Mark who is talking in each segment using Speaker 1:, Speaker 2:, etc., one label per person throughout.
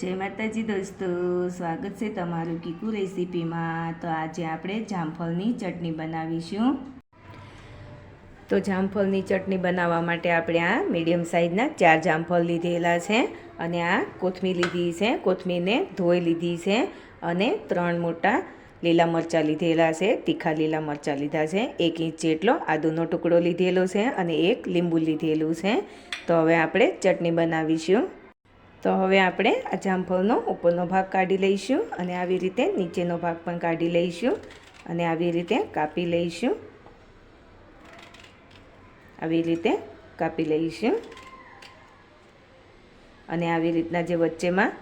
Speaker 1: જય માતાજી દોસ્તો, સ્વાગત છે તમારું કીકુ રેસીપીમાં. તો આજે આપણે જામફળની ચટણી બનાવીશું. તો જામફળની ચટણી બનાવવા માટે આપણે આ મીડિયમ સાઇઝના ચાર જામફળ લીધેલા છે અને આ કોથમીર લીધી છે. કોથમીરને ધોઈ લીધી છે અને ત્રણ મોટા લીલા મરચાં લીધેલા છે. તીખા લીલા મરચાં લીધા છે. એક ઇંચ જેટલો આદુનો ટુકડો લીધેલો છે અને એક લીંબુ લીધેલું છે. તો હવે આપણે ચટણી બનાવીશું. તો હવે આપણે આ જામફળનો ઉપરનો ભાગ કાઢી લઈશું અને આવી રીતે નીચેનો ભાગ પણ કાઢી લઈશું અને આવી રીતે કાપી લઈશું. આવી રીતે કાપી લઈશું. અને આવી રીતના જે વચ્ચેમાં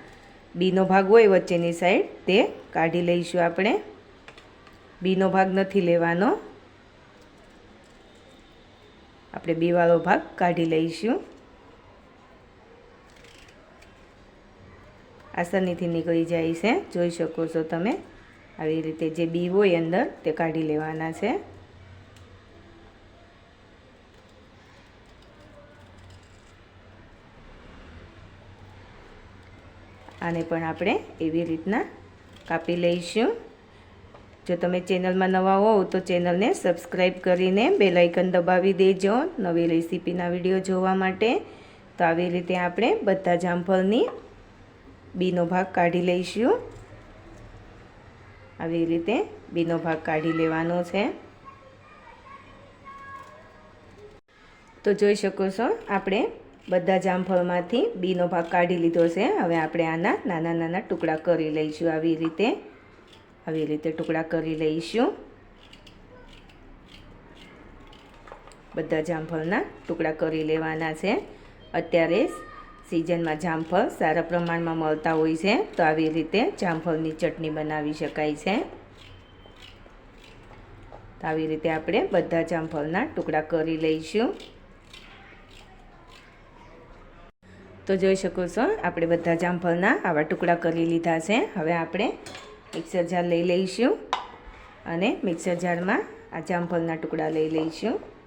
Speaker 1: બીનો ભાગ હોય વચ્ચેની સાઈડ તે કાઢી લઈશું આપણે. બીનો ભાગ નથી લેવાનો. આપણે બીવાળો ભાગ કાઢી લઈશું. આસાનીથી નીકળી જાય છે. જોઈ શકો છો તમે. આવી રીતે જે બી હોય અંદર તે કાઢી લેવાના છે. આને પણ આપણે એવી રીતના કાપી લઈશું. જો તમે ચેનલમાં નવા હોવ તો ચેનલને સબસ્ક્રાઈબ કરીને બે લાઇકન દબાવી દેજો નવી રેસીપીના વીડિયો જોવા માટે. તો આવી રીતે આપણે બધા જામફળની બીનો ભાગ કાઢી લઈશું. આવી રીતે બીનો ભાગ કાઢી લેવાનો છે. તો જોઈ શકો છો, આપણે બધા જામફળમાંથી બીનો ભાગ કાઢી લીધો છે. હવે આપણે આના નાના નાના ટુકડા કરી લઈશું આવી રીતે. આવી રીતે ટુકડા કરી લઈશું. બધા જામફળના ટુકડા કરી લેવાના છે. અત્યારે સિઝનમાં જામફળ સારા પ્રમાણમાં મળતા હોય છે, તો આવી રીતે જામફળની ચટણી બનાવી શકાય છે. તો આવી રીતે આપણે બધા જામફળના ટુકડા કરી લઈશું. તો જોઈ શકો છો, આપણે બધા જામફળના આવા ટુકડા કરી લીધા છે. હવે આપણે મિક્સર જાર લઈ લઈશું અને મિક્સર જારમાં આ જામફળના ટુકડા લઈ લઈશું.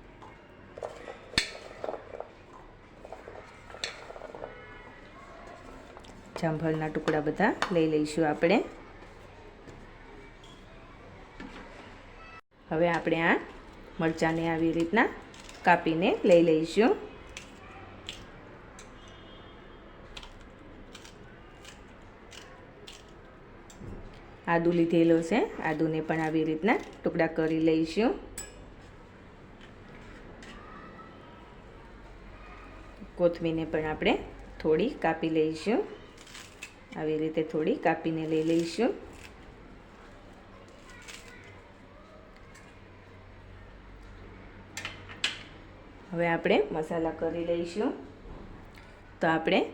Speaker 1: જામફળના ટુકડા બધા લઈ લઈશું આપણે. હવે આપણે આ મરચાંને આવી રીતના કાપીને લઈ લઈશું. આદુ લીધેલો છે. આદુને પણ આવી રીતના ટુકડા કરી લઈશું. કોથમીરને પણ આપણે થોડી કાપી લઈશું. આવી રીતે થોડી કાપીને લઈ લઈશું. હવે આપણે મસાલા કરી લઈશું. તો આપણે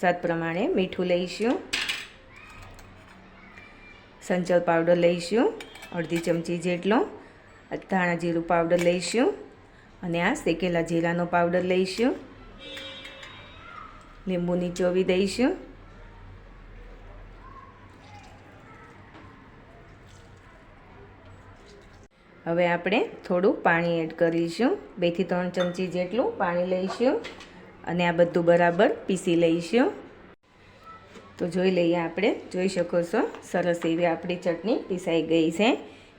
Speaker 1: સ્વાદ પ્રમાણે મીઠું લઈશું. સંચળ પાવડર લઈશું, અડધી ચમચી જેટલો ધાણા જીરું પાવડર લઈશું અને આ શેકેલા જીરાનો પાવડર લઈશું. લીંબુની ચોવી દઈશું. હવે આપણે થોડું પાણી એડ કરીશું. બેથી ત્રણ ચમચી જેટલું પાણી લઈશું અને આ બધું બરાબર પીસી લઈશું. તો જોઈ લઈએ આપણે. જોઈ શકો છો, સરસ એવી આપણી ચટણી પીસાઈ ગઈ છે.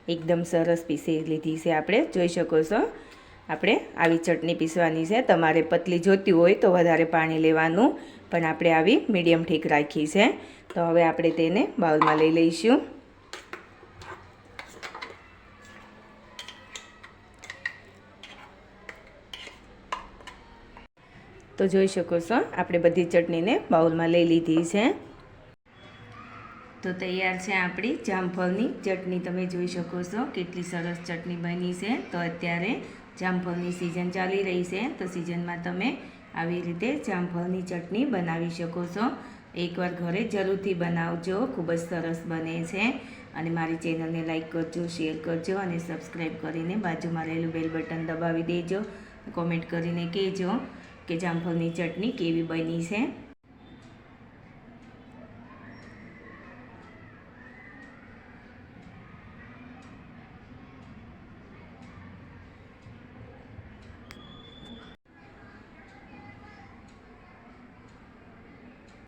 Speaker 1: એકદમ સરસ પીસી લીધી છે આપણે. જોઈ શકો છો, આપણે આવી ચટણી પીસવાની છે. તમારે પતલી જોતી હોય તો વધારે પાણી લેવાનું, પણ આપણે આવી મીડિયમ ઠીક રાખી છે. તો હવે આપણે તેને બાઉલમાં લઈ લઈશું. તો જોઈ શકો છો. આપણે બધી ચટણીને બાઉલમાં લઈ લીધી છે. તો તૈયાર છે આપણી જામફળની ચટણી. તમે જોઈ શકો છો કેટલી સરસ ચટણી બની છે. તો અત્યારે જામફળની સિઝન ચાલી રહી છે. તો સિઝનમાં તમે આવી રીતે જામફળની ચટણી બનાવી શકો છો. એકવાર ઘરે જરૂરથી બનાવજો. ખૂબ જ સરસ બને છે. અને મારી ચેનલને લાઈક કરજો, શેર કરજો અને સબસ્ક્રાઈબ કરીને બાજુમાં રહેલું બેલ બટન દબાવી દેજો. કોમેન્ટ કરીને કહેજો. કે જામફળની ચટણી કેવી બની છે?